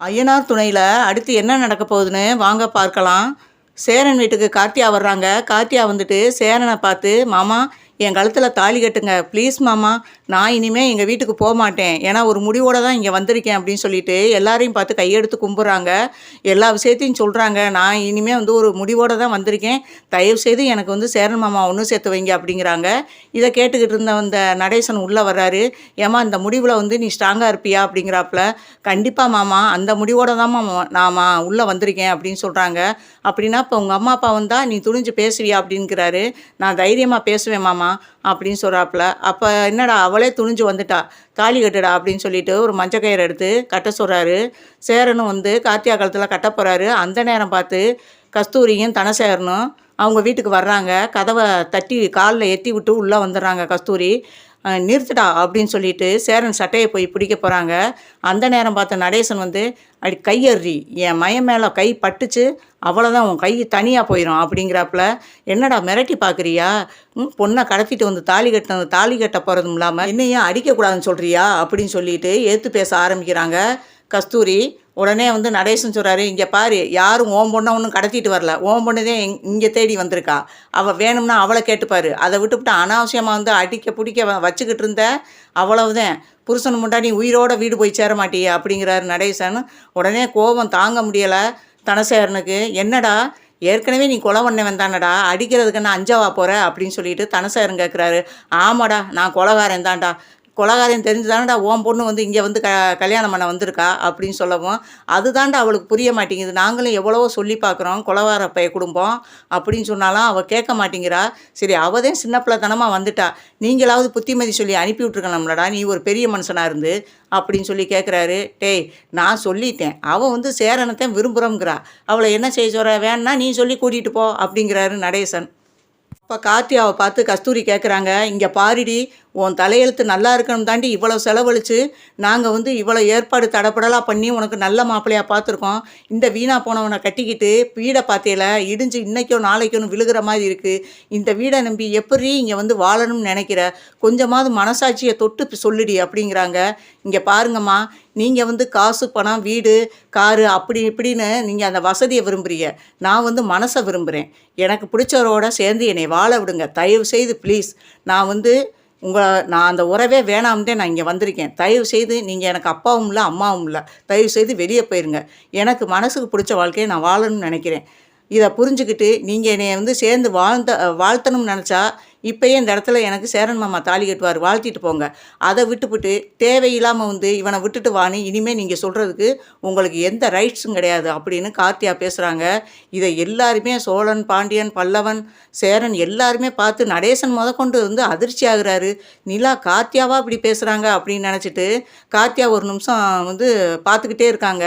ஐயனார் துணையில் அடுத்து என்ன நடக்க போகுதுன்னு வாங்க பார்க்கலாம். சேரன் வீட்டுக்கு கார்த்தியா வர்றாங்க. கார்த்தியா வந்துட்டு சேரனை பார்த்து மாமா என் கழுத்தில் தாலி கட்டுங்க. ப்ளீஸ் மாமா நான் இனிமேல் எங்கள் வீட்டுக்கு போக மாட்டேன் ஏன்னா ஒரு முடிவோடு தான் இங்கே வந்திருக்கேன் அப்படின்னு சொல்லிட்டு எல்லாரையும் பார்த்து கையெடுத்து கும்பிட்றாங்க எல்லா விஷயத்தையும் சொல்கிறாங்க நான் இனிமேல் வந்து ஒரு முடிவோடு தான் வந்திருக்கேன். தயவு செய்து எனக்கு வந்து சேரன் மாமா ஒன்றும் சேர்த்து வைங்க அப்படிங்கிறாங்க. இதை கேட்டுக்கிட்டு இருந்த அந்த நடேசன் உள்ளே வர்றாரு. ஏமா இந்த முடிவில் வந்து நீ ஸ்ட்ராங்காக இருப்பியா அப்படிங்கிறாப்புல. கண்டிப்பாக மாமா அந்த முடிவோடு தான் மாமா நாமா உள்ளே வந்திருக்கேன் அப்படின்னு சொல்கிறாங்க அப்படின்னா இப்போ உங்கள் அம்மா அப்பா வந்தால் நீ துணிஞ்சு பேசுவியா அப்படிங்கிறாரு. நான் தைரியமாக பேசுவேன் மாமா. அப்படின்னு சொல்கிறாப்புல அப்போ என்னடா அவளே துணிஞ்சு வந்துட்டா. தாலி கட்டுடா அப்படின்னு சொல்லிட்டு ஒரு மஞ்ச கயிறு எடுத்து கட்ட சொல்கிறாரு சேரனும் வந்து கார்த்தியா காலத்தில் கட்ட போகிறாரு அந்த நேரம் பார்த்து கஸ்தூரியும் தனசேரனும் அவங்க வீட்டுக்கு வர்றாங்க. கதவை தட்டி காலில் எத்தி விட்டு உள்ளே வந்துடுறாங்க கஸ்தூரி. நிறுத்துடா அப்படின்னு சொல்லிட்டு சேரன் சட்டையை போய் பிடிக்க போகிறாங்க அந்த நேரம் பார்த்த நடேசன் வந்து அடி கையறி என் மயம் மேலே கை பட்டுச்சு அவ்வளோதான் உன் கை தனியாக போயிடும் அப்படிங்கிறாப்புல. என்னடா மிரட்டி பார்க்குறியா? ம் பொண்ணை கடத்திட்டு வந்து தாலி கட்ட தாலி கட்ட போகிறதும் இல்லாமல் என்னையும் அடிக்கக்கூடாதுன்னு சொல்கிறியா அப்படின்னு சொல்லிட்டு ஏற்று பேச ஆரம்பிக்கிறாங்க கஸ்தூரி. உடனே வந்து நடேசன் சொல்கிறாரு இங்கே பாரு யாரும் ஓம் பொண்ணை ஒன்றும் கடத்திட்டு வரல. ஓம் பொண்ணு தான் எங் இங்கே தேடி வந்திருக்கா. அவள் வேணும்னா அவளை கேட்டுப்பாரு அதை விட்டுவிட்டு அனாவசியமாக வந்து அடிக்க பிடிக்க வச்சுக்கிட்டு இருந்த அவ்வளவுதான். புருஷன் முன்னாடி உயிரோட வீடு போய் சேர மாட்டியே அப்படிங்கிறாரு நடேசன். உடனே கோபம் தாங்க முடியலை தனசேரனுக்கு என்னடா ஏற்கனவே நீ கொலை பண்ணவன் தானடா? அடிக்கிறதுக்கு நான் அஞ்சவா போகிற அப்படின்னு சொல்லிட்டு தனசேரன் கேட்குறாரு ஆமாடா நான் கொலகாரன் தான்டா. கொலகாரன் தெரிஞ்சு தானடா பொண்ணு வந்து இங்கே வந்து க கல்யாணம் பண்ண வந்திருக்கா அப்படின்னு சொல்லவும் அதுதான்டா அவளுக்கு புரிய மாட்டேங்குது. நாங்களும் எவ்வளவோ சொல்லி பார்க்குறோம் கொலகார பைய குடும்பம் அப்படின்னு சொன்னாலும் அவள் கேட்க மாட்டேங்கிறா. சரி அவள் தான் சின்ன பிள்ளைத்தனமாக வந்துட்டா. நீங்களாவது புத்திமதி சொல்லி அனுப்பி விட்ருக்கணும்லடா நீ ஒரு பெரிய மனுஷனாக இருந்து அப்படின்னு சொல்லி கேட்குறாரு டேய் நான் சொல்லிட்டேன். அவள் வந்து சேரனத்தை விரும்புகிறோங்கிறா அவளை என்ன செய்ய சொல்கிற வேணா நீ சொல்லி கூட்டிகிட்டு போ அப்படிங்கிறாரு நடேசன். அப்போ கார்த்தியாவை பார்த்து கஸ்தூரி கேட்குறாங்க இங்கே பாருடி உன் தலையெழுத்து நல்லா இருக்கணும் தாண்டி இவ்வளோ செலவழித்து நாங்கள் வந்து இவ்வளோ ஏற்பாடு தடப்படலாக பண்ணி உனக்கு நல்ல மாப்பிள்ளையாக பார்த்துருக்கோம். இந்த வீணாக போனவனை கட்டிக்கிட்டு வீடை பார்த்தேல இடிஞ்சு இன்றைக்கோ நாளைக்கோன்னு விழுகிற மாதிரி இருக்குது இந்த வீடை நம்பி எப்படி இங்கே வந்து வாழணும்னு நினைக்கிற? கொஞ்சமாவது மனசாட்சியை தொட்டு சொல்லுடி அப்படிங்கிறாங்க. இங்கே பாருங்கம்மா நீங்கள் வந்து காசு பணம் வீடு காரு அப்படி இப்படின்னு நீங்கள் அந்த வசதியை விரும்புகிறீங்க நான் வந்து மனசை விரும்புகிறேன் எனக்கு பிடிச்சவரோட சேர்ந்து என்னை வாழ விடுங்க. தயவு செய்து ப்ளீஸ் நான் வந்து உங்களை நான் அந்த உறவே வேணாம்தே நான் இங்கே வந்திருக்கேன். தயவு செய்து நீங்கள் எனக்கு அப்பாவும் இல்லை அம்மாவும் இல்லை. தயவு செய்து வெளியே போயிருங்க. எனக்கு மனசுக்கு பிடிச்ச வாழ்க்கையை நான் வாழணும்னு நினைக்கிறேன். இதை புரிஞ்சுக்கிட்டு நீங்கள் என்னை வந்து சேர்ந்து வாழ்ந்த வாழ்த்தணும்னு நினச்சா இப்போயே இந்த இடத்துல எனக்கு சேரன் மாமா தாலி கட்டுவார் வாழ்த்திட்டு போங்க. அதை விட்டுவிட்டு தேவையில்லாமல் வந்து இவனை விட்டுட்டு வான்னு இனிமேல் நீங்கள் சொல்கிறதுக்கு உங்களுக்கு எந்த ரைட்ஸும் கிடையாது அப்படின்னு கார்த்தியா பேசுகிறாங்க இதை எல்லாருமே சோழன் பாண்டியன் பல்லவன் சேரன் எல்லாருமே பார்த்து நடேசன் முதற்கொண்டு வந்து அதிர்ச்சி ஆகுறாரு. நிலா கார்த்தியாவா இப்படி பேசுகிறாங்க அப்படின்னு நினச்சிட்டு கார்த்தியா ஒரு நிமிஷம் வந்து பார்த்துக்கிட்டே இருக்காங்க.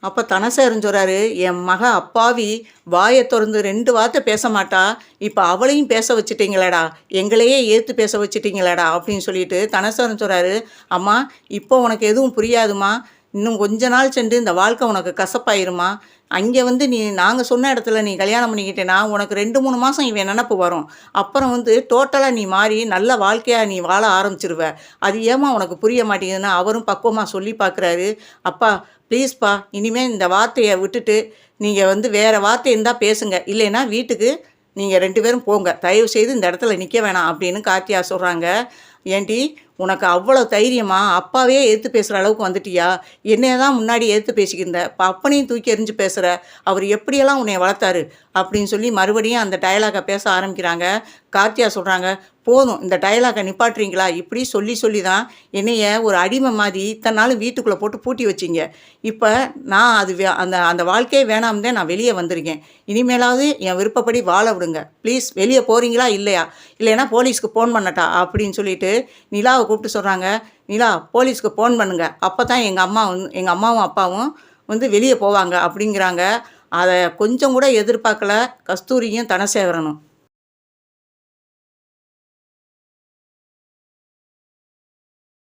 அப்போ தனசேரன் சொல்கிறாரு என் மக அப்பாவி வாயை திறந்து ரெண்டு வார்த்தை பேச மாட்டா. இப்போ அவளையும் பேச வச்சிட்டீங்களேடா. எங்களையே ஏற்று பேச வச்சிட்டீங்களேடா. அப்படின்னு சொல்லிட்டு தனசேரன் சொல்கிறாரு அம்மா இப்போ உனக்கு எதுவும் புரியாதுமா. இன்னும் கொஞ்ச நாள் சென்று இந்த வாழ்க்கை உனக்கு கசப்பாயிருமா? அங்கே வந்து நீ நாங்கள் சொன்ன இடத்துல நீ கல்யாணம் பண்ணிக்கிட்டேன்னா உனக்கு ரெண்டு மூணு மாதம் இவன் நினப்பு வரும். அப்புறம் வந்து டோட்டலாக நீ மாறி நல்ல வாழ்க்கையாக நீ வாழ ஆரம்பிச்சிருவ. அது ஏமா உனக்கு புரிய மாட்டேங்குதுன்னு அவரும் பக்குவமாக சொல்லி பார்க்குறாரு அப்பா ப்ளீஸ்ப்பா இனிமேல் இந்த வார்த்தையை விட்டுட்டு நீங்கள் வந்து வேறு வார்த்தை இருந்தால் பேசுங்க. இல்லைன்னா வீட்டுக்கு நீங்கள் ரெண்டு பேரும் போங்க. தயவு செய்து இந்த இடத்துல நிற்க வேணாம் அப்படின்னு கார்த்தியா சொல்கிறாங்க ஏண்டி உனக்கு அவ்வளோ தைரியமா அப்பாவே எடுத்து பேசுகிற அளவுக்கு வந்துட்டியா? என்னைய தான் முன்னாடி எடுத்து பேசிக்கிருந்த. இப்போ அப்பனையும் தூக்கி எறிஞ்சு பேசுகிற அவர் எப்படியெல்லாம் உன்னை வளர்த்தாரு? அப்படின்னு சொல்லி மறுபடியும் அந்த டயலாகை பேச ஆரம்பிக்கிறாங்க. கார்த்தியா சொல்கிறாங்க போதும் இந்த டயலாகை நிப்பாட்டுறீங்களா? இப்படி சொல்லி சொல்லி தான் என்னைய ஒரு அடிமை மாதிரி இத்தனை நாளும் வீட்டுக்குள்ளே போட்டு பூட்டி வச்சிங்க. இப்போ நான் அது வே- அந்த அந்த வாழ்க்கையே வேணாம் தான் நான் வெளியே வந்திருக்கேன். இனிமேலாவது என் விருப்பப்படி வாழ விடுங்க. ப்ளீஸ் வெளியே போகிறீங்களா இல்லையா? இல்லைன்னா போலீஸ்க்கு ஃபோன் பண்ணட்டா? அப்படின்னு சொல்லிட்டு நிலாவை கூப்பிட்டு சொல்கிறாங்க நிலா போலீஸ்க்கு ஃபோன் பண்ணுங்க. அப்போ தான் எங்கள் அம்மா வந்து எங்கள் அம்மாவும் அப்பாவும் வந்து வெளியே போவாங்க அப்படிங்கிறாங்க. அதை கொஞ்சம் கூட எதிர்பார்க்கல. கஸ்தூரியும் தனசேகரனும்.